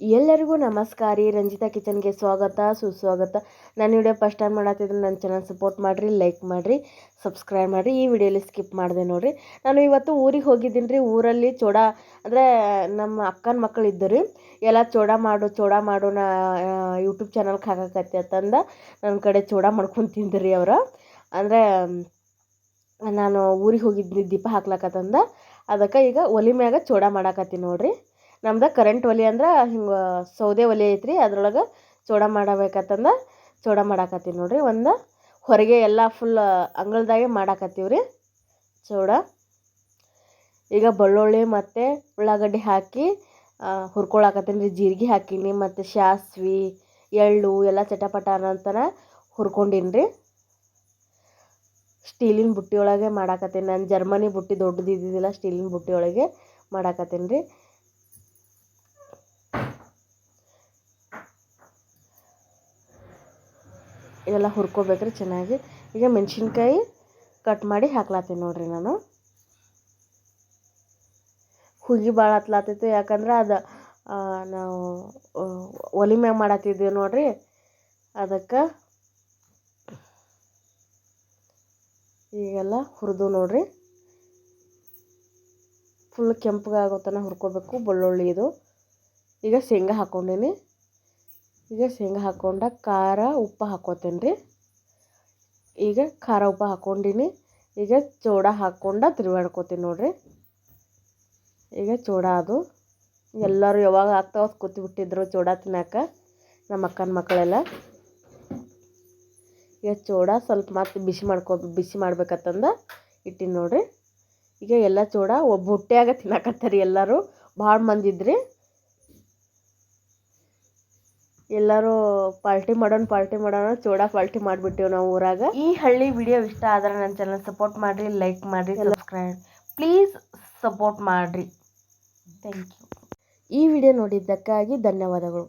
ಎಲ್ಲರಿಗೂ ನಮಸ್ಕಾರ ರೀ. ರಂಜಿತಾ ಕಿಚನ್ಗೆ ಸ್ವಾಗತ, ಸುಸ್ವಾಗತ. ನಾನು ವಿಡಿಯೋ ಫಸ್ಟ್ ಟೈಮ್ ಮಾಡತ್ತಿದ್ರೆ ನನ್ನ ಚಾನಲ್ ಸಪೋರ್ಟ್ ಮಾಡಿರಿ ಲೈಕ್ ಮಾಡಿರಿ ಸಬ್ಸ್ಕ್ರೈಬ್ ಮಾಡಿರಿ. ಈ ವಿಡಿಯೋಲಿ ಸ್ಕಿಪ್ ಮಾಡಿದೆ ನೋಡಿರಿ. ನಾನು ಇವತ್ತು ಊರಿಗೆ ಹೋಗಿದ್ದೀನಿ ರೀ. ಊರಲ್ಲಿ ಚೋಡ, ಅಂದರೆ ನಮ್ಮ ಅಕ್ಕನ ಮಕ್ಕಳು ಇದ್ದರು ಎಲ್ಲ ಚೋಡ ಮಾಡು ಚೋಡ ಮಾಡು ನಾ ಯೂಟ್ಯೂಬ್ ಚಾನಲ್ಗೆ ಹಾಕಕತ್ತಿ ಅಂತಂದ ನನ್ನ ಕಡೆ ಚೋಡ ಮಾಡ್ಕೊಂಡು ತಿಂದ್ರಿ ಅವರು. ಅಂದರೆ, ನಾನು ಊರಿಗೆ ಹೋಗಿದ್ದೀನಿ ದೀಪ ಹಾಕ್ಲಕತ್ತಂದ. ಅದಕ್ಕೆ ಈಗ ಒಲಿ ಮ್ಯಾಗ ಚೋಡ ಮಾಡಾಕತ್ತೀನಿ ನೋಡ್ರಿ. ನಮ್ದು ಕರೆಂಟ್ ಒಲೆ ಅಂದ್ರೆ ಹಿಂಗೆ ಸೌದೆ ಒಲೆ ಐತ್ರಿ, ಅದ್ರೊಳಗೆ ಚೋಡ ಮಾಡಬೇಕಂತಂದು ಚೋಡ ಮಾಡಾಕತ್ತೀನಿ ನೋಡ್ರಿ. ಒಂದು ಹೊರಗೆ ಎಲ್ಲ ಫುಲ್ ಅಂಗಳದಾಗೆ ಮಾಡಾಕತ್ತೀವಿ ರೀ ಚೋಡ ಈಗ ಬೆಳ್ಳುಳ್ಳಿ ಮತ್ತು ಉಳ್ಳಾಗಡ್ಡಿ ಹಾಕಿ ಹುರ್ಕೊಳಕತ್ತೀನಿ ರೀ ಜೀರಿಗೆ ಹಾಕೀನಿ ಮತ್ತು ಸಾಸ್ವೆ, ಎಳ್ಳು ಎಲ್ಲ ಚಟಪಟ ಅನ್ನೋಂತನ ಹುರ್ಕೊಂಡಿನಿ ರೀ ಸ್ಟೀಲಿನ ಬುಟ್ಟಿ ಒಳಗೆ ಮಾಡಾಕತ್ತೀನಿ. ನಾನು ಜರ್ಮನಿ ಬುಟ್ಟಿ ದೊಡ್ಡದು ಇದ್ದಿದ್ದಿಲ್ಲ ಸ್ಟೀಲಿನ ಬುಟ್ಟಿ ಒಳಗೆ ಮಾಡಾಕತ್ತೀನಿ ರೀ ಇದೆಲ್ಲ ಹುರ್ಕೋಬೇಕ್ರಿ ಚೆನ್ನಾಗಿ. ಈಗ ಮೆಣಸಿನ್ಕಾಯಿ ಕಟ್ ಮಾಡಿ ಹಾಕ್ಲತ್ತೀನಿ ನೋಡ್ರಿ ನಾನು. ಹುಗಿ ಭಾಳ ಹತ್ಲಾತೈತಿ, ಯಾಕಂದ್ರೆ ಅದು ನಾವು ಒಲಿ ಮ್ಯಾಗ ಮಾಡತ್ತಿದ್ದೀವಿ ನೋಡ್ರಿ. ಅದಕ್ಕೆ ಈಗೆಲ್ಲ ಹುರಿದು ನೋಡ್ರಿ. ಫುಲ್ ಕೆಂಪಗಾಗೋ ತನಕ ಹುರ್ಕೋಬೇಕು, ಬೆಳ್ಳುಳ್ಳಿ ಇದು. ಈಗ ಶೇಂಗಾ ಹಾಕ್ಕೊಂಡೀನಿ ಈಗ ಶೇಂಗಾ ಹಾಕ್ಕೊಂಡ ಖಾರ ಉಪ್ಪು ಹಾಕ್ಕೋತೀನಿ ರೀ ಈಗ ಖಾರ ಉಪ್ಪು ಹಾಕ್ಕೊಂಡಿನಿ ಈಗ ಚೋಡ ಹಾಕ್ಕೊಂಡ ತಿರುಗಾಡ್ಕೋತೀನಿ ನೋಡಿರಿ. ಈಗ ಚೋಡ ಅದು. ಎಲ್ಲರೂ ಯಾವಾಗ ಆಗ್ತಾವ ಕೂತು ಬಿಟ್ಟಿದ್ರು ಚೋಡ ತಿನ್ನಕ ನಮ್ಮ ಅಕ್ಕನ ಮಕ್ಕಳೆಲ್ಲ. ಈಗ ಚೋಡ ಸ್ವಲ್ಪ ಮತ್ತೆ ಬಿಸಿ ಮಾಡ್ಕೊ, ಬಿಸಿ ಮಾಡ್ಬೇಕತ್ತಂದ ಇಟ್ಟಿನಿ ನೋಡ್ರಿ. ಈಗ ಎಲ್ಲ ಚೋಡ ಒಬ್ಬ ಹೊಟ್ಟೆಯಾಗ ತಿನ್ನಕತ್ತಾರ ಎಲ್ಲರೂ. ಭಾಳ ಮಂದಿ ಇದ್ರಿ. ಎಲ್ಲರೂ ಪಾರ್ಟಿ ಮಾಡೋಣ ಪಾರ್ಟಿ ಮಾಡೋಣ ಜೋಡಾ ಪಾರ್ಟಿ ಮಾಡಿಬಿಟ್ಟೇವು ನಾವು ಊರಾಗ. ಈ ಹಳ್ಳಿ ವಿಡಿಯೋ ಇಷ್ಟ ಆದ್ರೆ ನನ್ನ ಚಾನಲ್ ಸಪೋರ್ಟ್ ಮಾಡಿರಿ ಲೈಕ್ ಮಾಡಿರಿ ಸಬ್ಸ್ಕ್ರೈಬ್ ಪ್ಲೀಸ್ ಸಪೋರ್ಟ್ ಮಾಡಿರಿ. ಥ್ಯಾಂಕ್ ಯು ಈ ವಿಡಿಯೋ ನೋಡಿದ್ದಕ್ಕಾಗಿ ಧನ್ಯವಾದಗಳು.